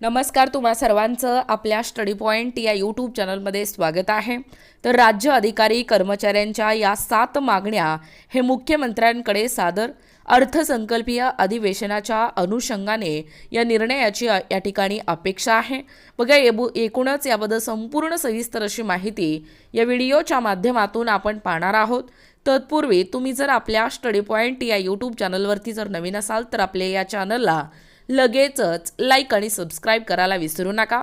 नमस्कार तुम्हा सर्वांचं आपल्या स्टडी पॉईंट या यूट्यूब चॅनलमध्ये स्वागत आहे. तर राज्य अधिकारी कर्मचाऱ्यांच्या या सात मागण्या हे मुख्यमंत्र्यांकडे सादर अर्थसंकल्पीय अधिवेशनाच्या अनुषंगाने या निर्णयाची या ठिकाणी अपेक्षा आहे. बघा एबू एकूणच याबद्दल संपूर्ण सविस्तर अशी माहिती या व्हिडिओच्या माध्यमातून आपण पाहणार आहोत. तत्पूर्वी तुम्ही जर आपल्या स्टडी पॉईंट या यूट्यूब चॅनलवरती जर नवीन असाल तर आपल्या या चॅनलला लगेचच लाईक आणि सबस्क्राईब करायला विसरू नका.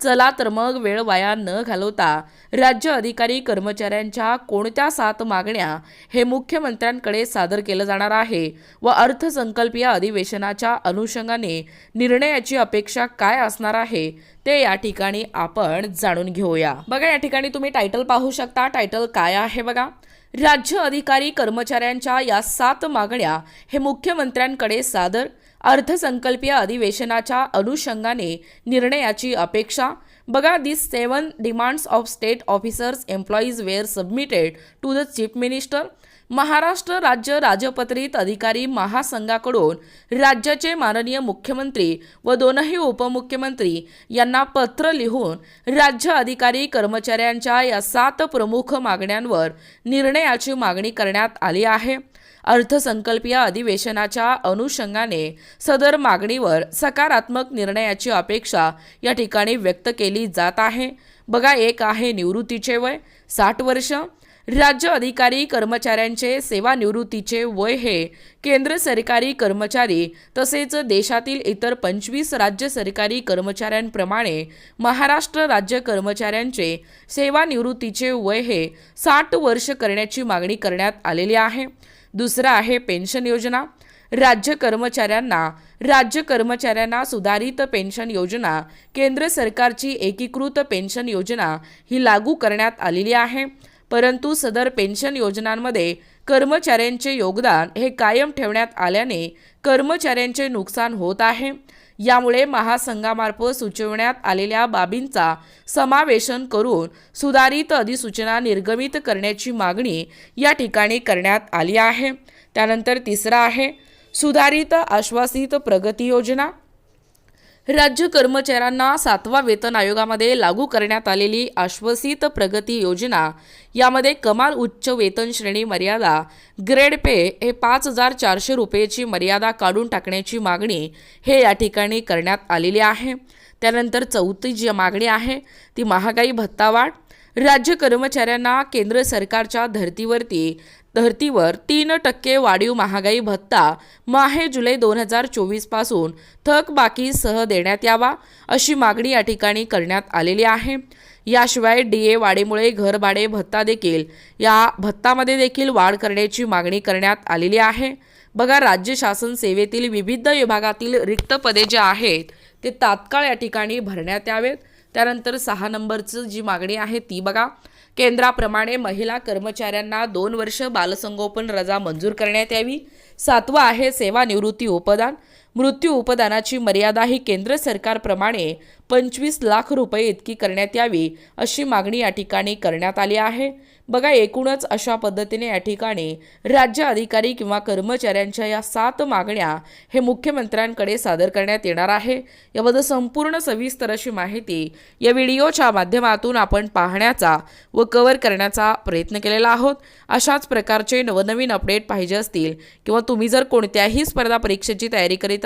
चला तर मग वेळ वाया न घालवता राज्य अधिकारी कर्मचाऱ्यांच्या कोणत्या सात मागण्या हे मुख्यमंत्र्यांकडे सादर केलं जाणार आहे व अर्थसंकल्पीय अधिवेशनाच्या अनुषंगाने निर्णयाची अपेक्षा काय असणार आहे ते या ठिकाणी आपण जाणून घेऊया. बघा या ठिकाणी तुम्ही टायटल पाहू शकता. टायटल काय आहे बघा? राज्य अधिकारी कर्मचाऱ्यांच्या या सात मागण्या हे मुख्यमंत्र्यांकडे सादर अर्थसंकल्पीय अधिवेशनाच्या अनुषंगाने निर्णयाची अपेक्षा बघा this seven demands of state officers employees were submitted to the chief minister Maharashtra राज्य राजपत्रित अधिकारी महासंघाकडून राज्याचे माननीय मुख्यमंत्री व दोनही उपमुख्यमंत्री यांना पत्र लिहून राज्य अधिकारी कर्मचाऱ्यांच्या या सात प्रमुख मागण्यांवर निर्णयाची मागणी करण्यात आली आहे. अर्थसंकल्पीय अधिवेशनाच्या अनुषंगाने सदर मागणीवर सकारात्मक निर्णयाची अपेक्षा या ठिकाणी व्यक्त केली जात आहे. बघा एक आहे निवृत्तीचे वय साठ वर्ष. राज्य अधिकारी कर्मचाऱ्यांचे सेवानिवृत्तीचे वय हे केंद्र सरकारी कर्मचारी तसेच देशातील इतर पंचवीस राज्य सरकारी कर्मचाऱ्यांप्रमाणे महाराष्ट्र राज्य कर्मचाऱ्यांचे सेवानिवृत्तीचे वय हे साठ वर्ष करण्याची मागणी करण्यात आलेली आहे. दुसरं आहे पेन्शन योजना. राज्य कर्मचाऱ्यांना राज्य कर्मचाऱ्यांना सुधारित पेन्शन योजना. केंद्र सरकारची एकीकृत पेन्शन योजना ही लागू करण्यात आलेली आहे. परंतु सदर पेन्शन योजनांमध्ये कर्मचाऱ्यांचे योगदान हे कायम ठेवण्यात आल्याने कर्मचाऱ्यांचे नुकसान होत आहे. यामुळे महासंघामार्फत सुचवण्यात आलेल्या बाबींचा समावेशन करून सुधारित अधिसूचना निर्गमित करण्याची मागणी या ठिकाणी करण्यात आली आहे. त्यानंतर तिसरा आहे सुधारित आश्वासित प्रगती योजना. राज्य कर्मचाऱ्यांना सातवा वेतन आयोगामध्ये लागू करण्यात आलेली आश्वसित प्रगती योजना. यामध्ये कमाल उच्च वेतन श्रेणी मर्यादा ग्रेड पे हे पाच हजार चारशे रुपयेची मर्यादा काढून टाकण्याची मागणी हे या ठिकाणी करण्यात आलेली आहे. त्यानंतर चौथी जी मागणी आहे ती महागाई भत्तावाढ राज्य कर्मचाऱ्यांना केंद्र सरकारच्या धर्तीवरती धर्तीवर तीन टक्के वाढीव महागाई भत्ता माहे जुलै दोन हजार चोवीसपासून थकबाकीसह देण्यात यावा अशी मागणी या ठिकाणी करण्यात आलेली आहे. याशिवाय डी ए वाढीमुळे घरभाडे भत्ता देखील या भत्तामध्ये देखील वाढ करण्याची मागणी करण्यात आलेली आहे. बघा राज्य शासन सेवेतील विविध विभागातील रिक्त पदे जे आहेत ते तात्काळ या ठिकाणी भरण्यात यावेत. त्यानंतर सहा नंबरचं जी मागणी आहे ती बघा. केंद्राप्रमाणे महिला कर्मचाऱ्यांना दोन वर्ष बालसंगोपन रजा मंजूर करण्यात यावी. सातवं आहे सेवानिवृत्ती उपदान. मृत्यू उपदानाची मर्यादा ही केंद्र सरकारप्रमाणे पंचवीस लाख रुपये इतकी करण्यात यावी अशी मागणी या ठिकाणी करण्यात आली आहे. बघा एकूणच अशा पद्धतीने या ठिकाणी राज्य अधिकारी किंवा कर्मचाऱ्यांच्या या सात मागण्या हे मुख्यमंत्र्यांकडे सादर करण्यात येणार आहे. याबद्दल संपूर्ण सविस्तर अशी माहिती या व्हिडिओच्या माध्यमातून आपण पाहण्याचा व कव्हर करण्याचा प्रयत्न केलेला आहोत. अशाच प्रकारचे नवनवीन अपडेट पाहिजे असतील किंवा तुम्ही जर कोणत्याही स्पर्धा परीक्षेची तयारी करीत